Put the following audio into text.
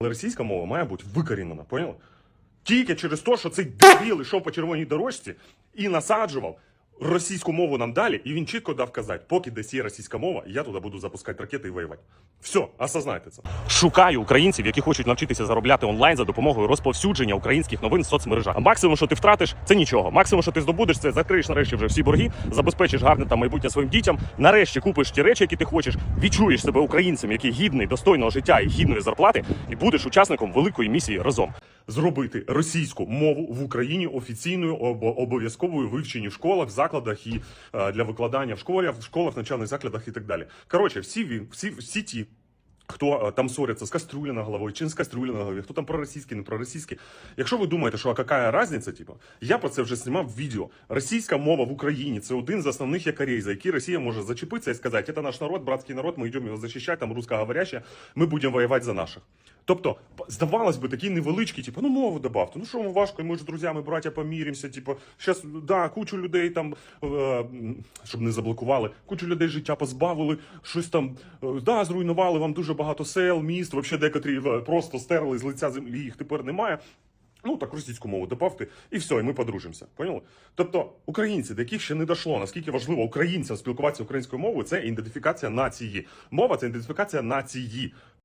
Але російська мова має бути викорінена, поняли? Тільки через те, що цей дебіл йшов по червоній дорожці і насаджував російську мову нам далі, і він чітко дав казати, поки десь є російська мова, я туди буду запускати ракети і воювати. Все, осознайте це. Шукаю українців, які хочуть навчитися заробляти онлайн за допомогою розповсюдження українських новин в соцмережах. Максимум, що ти втратиш, це нічого. Максимум, що ти здобудеш, це закриєш нарешті вже всі борги, забезпечиш гарне там майбутнє своїм дітям. Нарешті купиш ті речі, які ти хочеш, відчуєш себе українцем, який гідний достойного життя і гідної зарплати, і будеш учасником великої місії разом. Зробити російську мову в Україні офіційною обо- обов'язковою вивченню в школах, закладах і е, для викладання в школах, в школах, навчальних закладах і так далі. Коротше, всі він, всі, всі ті. Хто е, там ссоряться з кастрюлі на голові, чи з кастрюлі на голові, хто там проросійський, не проросійський. Якщо ви думаєте, що а яка різниця, типу, я про це вже знімав відео. Російська мова в Україні це один з основних якорей, за які Росія може зачепитися і сказати, це наш народ, братський народ, ми йдемо його захищати, там русскоговоряща, ми будемо воювати за наших. Тобто, здавалось би, такі невеличкі, типу, ну мову добавте, ну що важко, ми ж друзями, браття, помірімося, типу, щас, да, кучу людей там, е, щоб не заблокували, кучу людей життя позбавили, щось там, е, да, зруйнували вам дуже багато сел, міст, взагалі декотрі е, просто стерли з лиця землі, їх тепер немає. Ну так російську мову добавте, і все, і ми подружимося. Поняли? Тобто, українці, до яких ще не дійшло, наскільки важливо українцям спілкуватися українською мовою, це ідентифікація нації. Мова це ідентифікація нації.